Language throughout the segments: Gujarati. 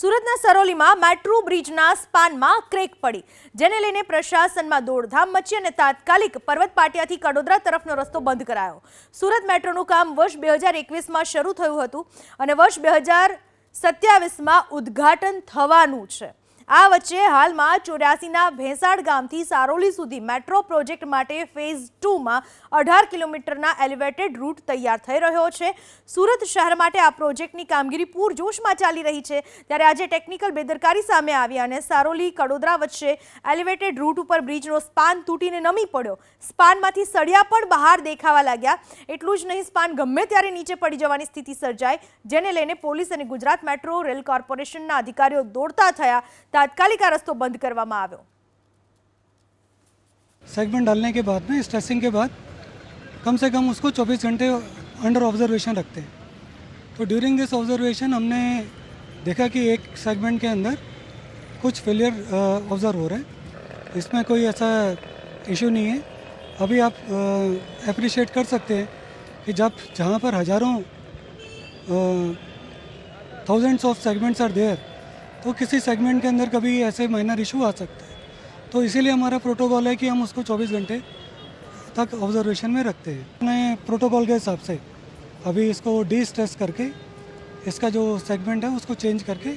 સુરતના સરોલીમાં મેટ્રો બ્રિજના સ્પાનમાં ક્રેક પડી. જેને લઈને પ્રશાસનમાં દોડધામ મચી અને તાત્કાલિક પર્વત પાટિયાથી કડોદરા તરફનો રસ્તો બંધ કરાયો. સુરત મેટ્રોનું કામ વર્ષ બે હજાર એકવીસમાં શરૂ થયું હતું અને વર્ષ બે હજાર સત્યાવીસમાં ઉદ્ઘાટન થવાનું છે. આ વચ્ચે હાલમાં ચોર્યાસીના ભેંસાડ ગામથી સારોલી સુધી મેટ્રો પ્રોજેક્ટ માટે ફેઝ ટુમાં અઢાર કિલોમીટરના એલિવેટેડ રૂટ તૈયાર થઈ રહ્યો છે. સુરત શહેર માટે આ પ્રોજેક્ટની કામગીરી પૂરજોશમાં ચાલી રહી છે. ત્યારે આજે ટેકનિકલ બેદરકારી સામે આવી અને સારોલી કડોદરા વચ્ચે એલિવેટેડ રૂટ ઉપર બ્રિજનો સ્પાન તૂટીને નમી પડ્યો. સ્પાનમાંથી સળિયા પણ બહાર દેખાવા લાગ્યા. એટલું જ નહીં, સ્પાન ગમે ત્યારે નીચે પડી જવાની સ્થિતિ સર્જાય, જેને લઈને પોલીસ અને ગુજરાત મેટ્રો રેલ કોર્પોરેશનના અધિકારીઓ દોડતા થયા. તાત્કાલિક આ રસ્તો બંધ કરવામાં આવ્યો सेगमेंट डालने के बाद में स्ट्रेसिंग के बाद कम से कम उसको 24 घंटे अंडर ऑब्जर्वेशन रखते हैं तो ड्यूरिंग दिस ऑब्जर्वेशन हमने देखा कि एक सेगमेंट के अंदर कुछ फेलियर ऑब्जर्व हो रहा है इसमें कोई ऐसा इशू नहीं है अभी आप अप्रिशिएट कर सकते हैं कि जब जहाँ पर हज़ारों thousands of segments are there तो किसी सेगमेंट के अंदर कभी ऐसे माइनर इशू आ सकते हैं। तो इसीलिए हमारा प्रोटोकॉल है कि हम उसको 24 घंटे तक ऑब्जर्वेशन में रखते हैं। अपने प्रोटोकॉल के हिसाब से अभी इसको डी स्ट्रेस करके, इसका जो सेगमेंट है उसको चेंज करके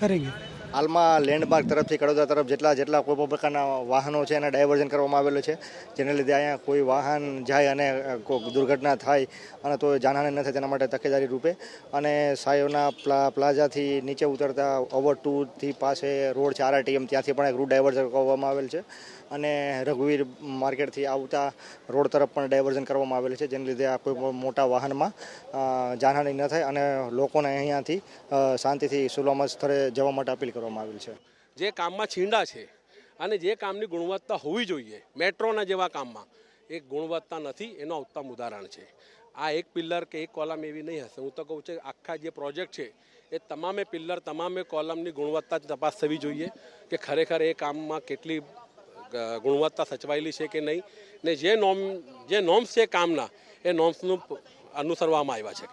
करेंगे। હાલમાં લેન્ડમાર્ક તરફથી કડોદરા તરફ જેટલા જેટલા કોઈ પણ પ્રકારના વાહનો છે એને ડાયવર્ઝન કરવામાં આવેલું છે, જેને લીધે અહીંયા કોઈ વાહન જાય અને દુર્ઘટના થાય અને તો જાનહાની ન થાય તેના માટે તકેદારી રૂપે. અને સાયોના પ્લા, પ્લાઝાથી નીચે ઉતરતા ઓવર ટુથી પાસે રોડ છે, આરઆરટીએમ ત્યાંથી પણ એક રૂટ ડાયવર્ઝન કરવામાં આવેલ છે. અને રઘુવીર માર્કેટથી આવતા રોડ તરફ પણ ડાયવર્ઝન કરવામાં આવેલ છે, જેને લીધે આ કોઈ મોટા વાહનમાં જાનહાની ન થાય અને લોકોને અહીંયાથી શાંતિથી સુલામત સ્થળે જવા માટે અપીલ કરવામાં આવેલ છે. જે કામમાં છીંડા છે અને જે કામની ગુણવત્તા હોવી જોઈએ, મેટ્રોના જેવા કામમાં, એ ગુણવત્તા નથી, એનો ઉત્તમ ઉદાહરણ છે. આ એક પિલ્લર કે એક કોલમ એવી નહીં હશે. હું તો કહું છું, આખા જે પ્રોજેક્ટ છે, એ તમામે પિલ્લર, તમામે કોલમની ગુણવત્તા તપાસ થવી જોઈએ કે ખરેખર એ કામમાં કેટલી ગુણવત્તા સચવાયેલી છે કે નહીં ને જે નોમ જે નોમ્સ છે કામના, એ નોમ્સનું અનુસરવામાં આવ્યા છે.